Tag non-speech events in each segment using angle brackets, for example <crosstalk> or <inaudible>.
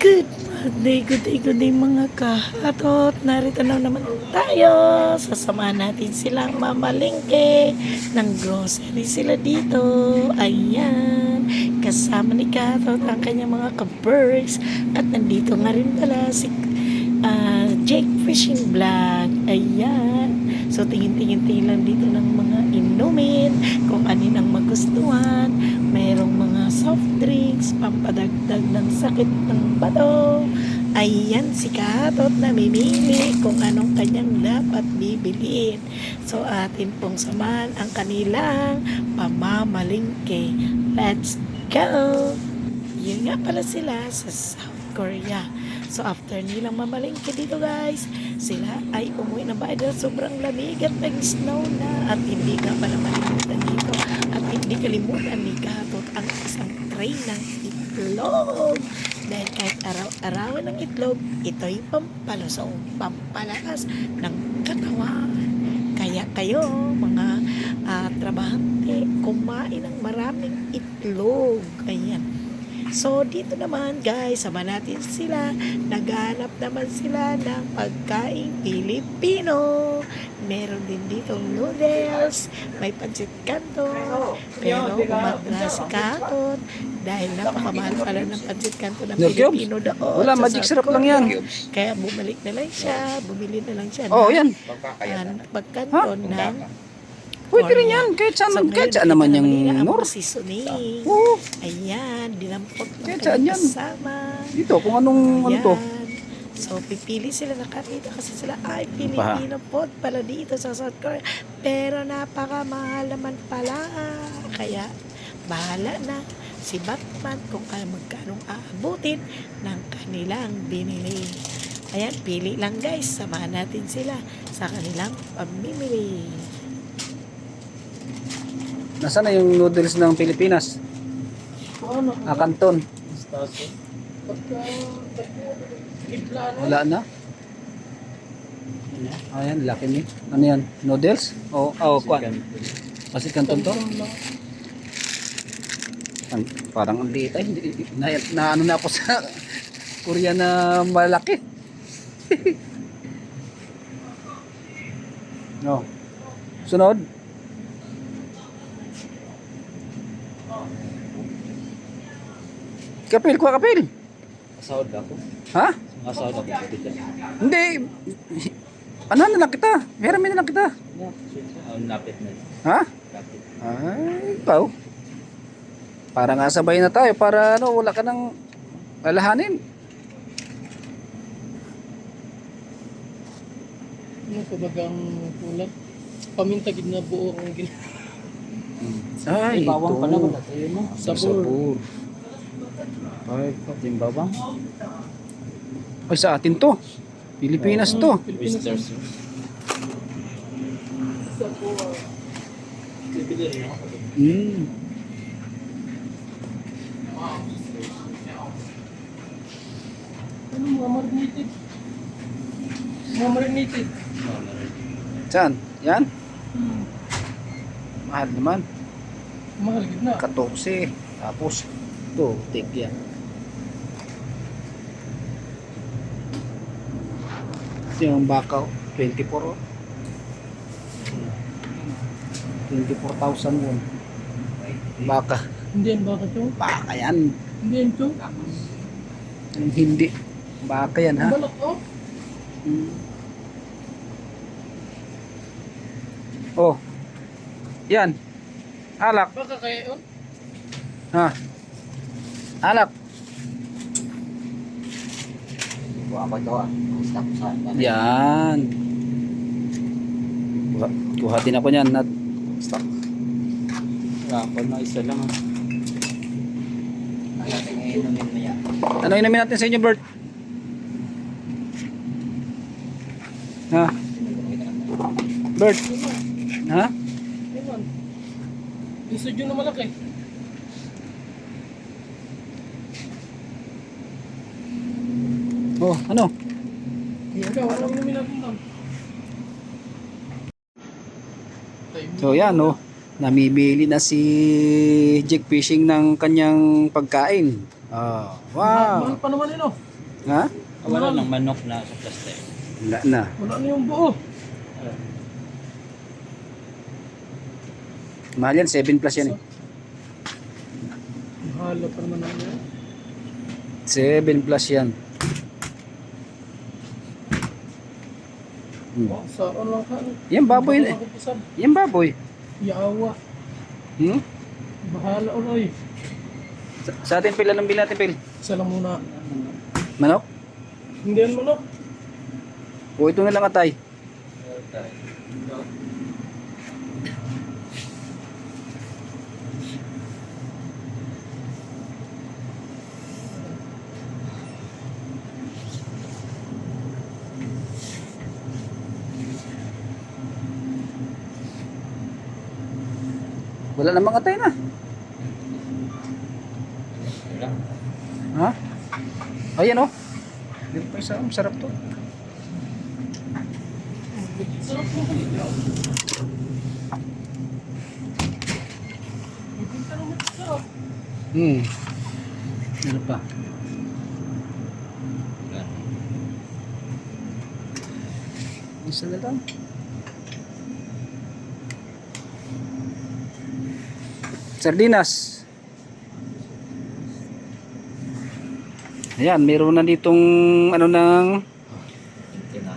Good day, good day, good day mga kahatot. Narito na naman tayo. Sasamahan natin silang mamalingke ng grocery sila dito. Ayan. Kasama ni Kahatot ang kanyang mga ka-birds. At nandito nga rin pala si ah, Jake Fishing Vlog. Ayan. So tingin-tingin-tingin lang dito ng mga inumin. Kung anin sakit ng bato. Ayan si Katot na mimili kung anong kanyang dapat bibiliin. So atin pong samahan ang kanilang pamamalingke. Let's go! Yun nga pala sila sa South Korea. So after nilang mamalingke dito guys, sila ay umuwi na ba dahil sobrang lamig at nag-snow na at hindi nga pala malimutan dito at hindi kalimutan ni Gatot ang isang tray ng itlog. Dahil kahit araw-arawan ng itlog, ito'y pampalusong, pampalakas ng katawan. Kaya kayo, mga ah, trabahante, kumain ng maraming itlog. Ayan. So, dito naman guys, sama natin sila. Naghanap naman sila ng pagkain Pilipino. Meron din dito noodles, may pancit canton. Pero umadra si Katon dahil napakamahal pala ng pancit canton ng No, Cubes? Pilipino doon. Wala, sa magic syrup lang yan. Kaya bumalik na lang siya, bumili na lang siya. Oh, yan. Ng pagkanton ng Pwede rin yan. Kahit saan, So, kahit saan naman yung naman nila ang nor. seasoning. Oo. Ayan, dinampot ng Kahit saan yan. kasama. Dito, kung anong ano to. Ayan. So, pipili sila ng karnita kasi sila ay Filipino food pala dito sa South Korea. Pero napakamahal naman pala. Kaya, bahala na si Batman kung kaya magkanong aabutin ng kanilang binili. Ayan, pili lang guys. Samahan natin sila sa kanilang pamimili. Nasaan na yung noodles ng Pilipinas? Ah, kanton. Wala na? Ayan, laki ni. Ano yan? Noodles? O, oh, oh, kwan. Kasi kanton to? Ang, parang ang liit ay. hindi- Na, na, ano na ako sa <laughs> Korea na malaki. <laughs> no. Sunod. Kapil, kuha kapil. Asahod ako. Ha? Asahod ako. Hindi. Ano na lang kita? Meron na lang kita. Napit na. Ha? Ay, ikaw. Para nga sabay na tayo para ano, wala ka nang lalahanin. Ano pa bagang kulang? Pamintagid na buo ang gin Ay, bawang ito. pala wala tayo mo. sabor. Ay, Yung bawang. ay, sa atin to. Pilipinas to. Pilipinas. Oysters. Sabor. Mm. Ano mga marinated? Mga marinated. Saan? Yan? Mahal naman. Mahal gid na. 14. Tapos, ito, take yan. Ito yung bakaw, 24. oh. 24,000 won. Baka. Hindi yan baka chong. Baka yan. Hindi yan. Anong hindi? Baka yan ha? Oh. Mm. Oh. Yan. Alak. Baka kaya yun. Ha? Alak. Kuha ko ito ah. Stop sa Yan. Kuha, kuha din ako niyan. Nat, Stop. Rapon na isa lang ah. Yan. ano inumin natin sa inyo, Bert? Ha? Bert? Ha? Yung sudyo na malaki. Oh, ano? So yan, oh. Namimili na si Jake Fishing ng kanyang pagkain. Oh, Mahal wow. pa naman yun oh. Ha? Wala ng manok na sa plastic. Wala na. Wala na yung buo. Mahal yan, 7 plus yan eh. Mahal pa naman yan. 7 plus yan. Hmm. Oh, Saan lang ka? Yan baboy na eh. Yan baboy. Yawa. Hmm? Bahala uloy. Sa, sa atin pil, anong bill natin pil? Isa lang muna. Manok? Hindi yan manok. O ito na lang atay. Wala namang atay na. Ha? Ayan oh. Dito pa isa, masarap to. Sarap mo. Naman sarap. Hmm. Ano pa? Isa na lang. Sardinas. Ayan, meron na ditong ano ng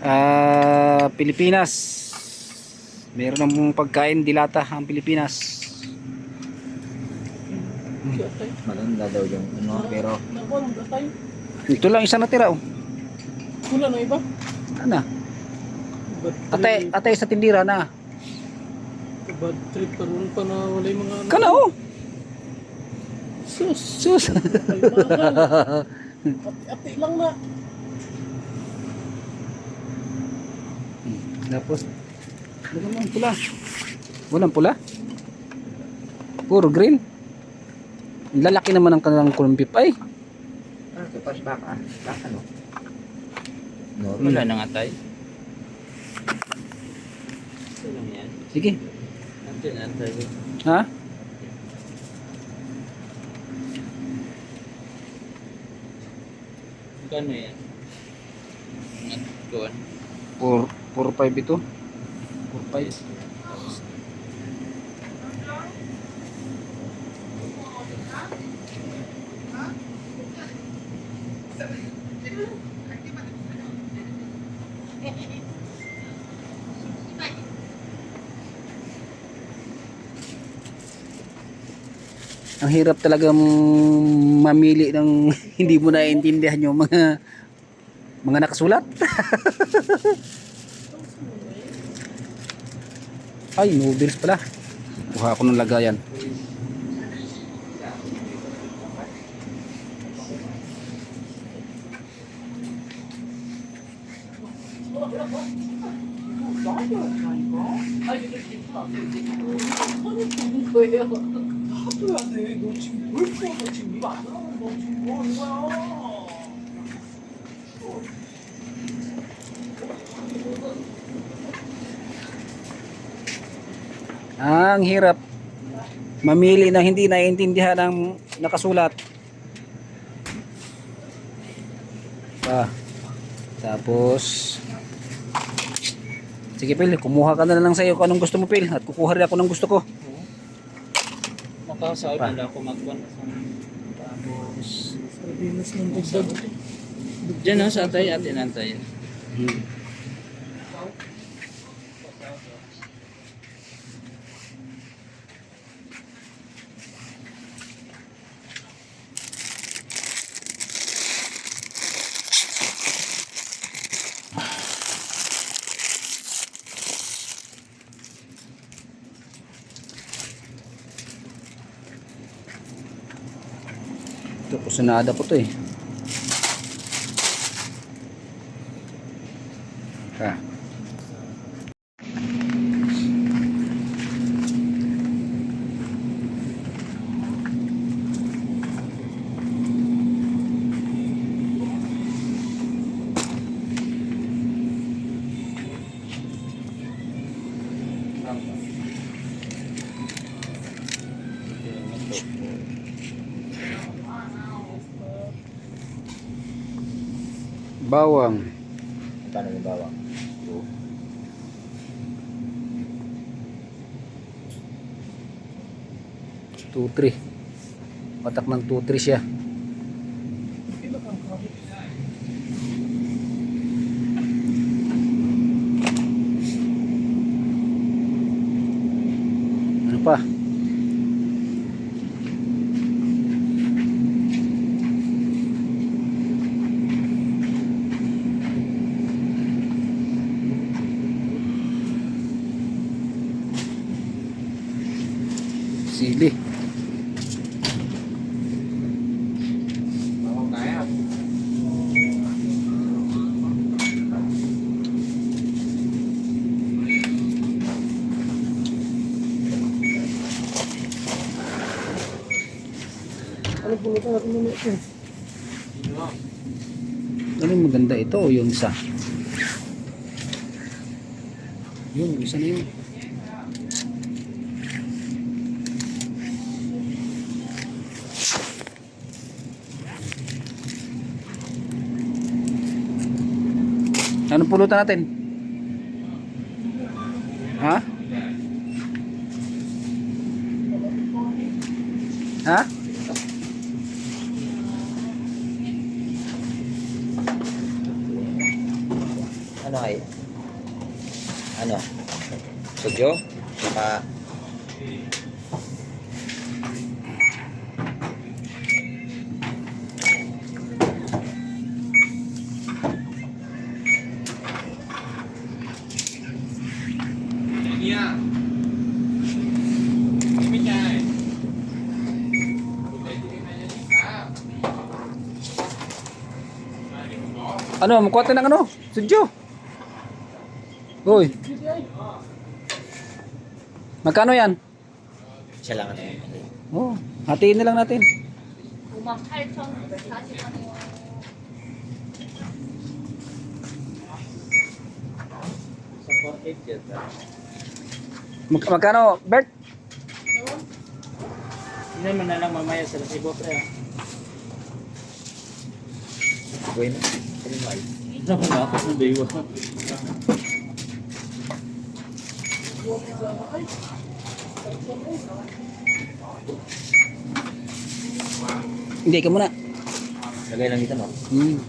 ah, Pilipinas. Meron ng pagkain dilata ang Pilipinas. Maganda daw yung ano, pero. Ito lang isa natira oh. Wala na iba. Ano? Atay, atay sa tindira na. Bad trip karoon pa na wala yung mga ano. Kana oh. Sus. Sus. Kailangan. <laughs> Ati-ati lang na. Tapos, walang pula. Walang pula? Puro green. Lalaki naman ang kanilang kulumpip. Ay, Ah, kapas baka. Baka no. No, wala nang atay. Ito lang yan. sige. Ha? Kano yan? Mga kuwan. 4, 4, 5 ito. 4, 5. Ang hirap talaga mamili ng <laughs> hindi mo naiintindihan yung mga mga nakasulat. <laughs> Ay, noodles pala. Kuha ako ng lagayan. Ang hirap mamili na hindi naiintindihan ng nakasulat. Ah. Tapos Sige Pil, kumuha ka na lang sa iyo kung anong gusto mo Pil at kukuha rin ako ng gusto ko. Makasabi Pa. na ako magkuhan. Tapos Sardinas ng dagdag. Diyan no, sa atay atin antay. hmm. kusinada ko to eh ha Thank you. Bawang. Paano yung bawang? Two, three. Patak ng 2-3 siya. Ano pa? Sili. Bawang kaya. Ano maganda ito o yung isa? Yun, isa na yun. Anong pulutan natin? Ha? Ha? Ano ay? Ano? Sudyo? Saka Ano, magkuha tayo ng ano? Sudyo. Uy. Magkano yan? siya lang ano yun. Oh, hatiin na lang natin. 58,140원. Sa 4-8 yun. Mag magkano, Bert? Hindi naman na lang mamaya sa Lasibo pre. Bueno. Trinway. Naman na ako ng baywa. Hindi, ka muna. Lagay lang dito no? Hmm.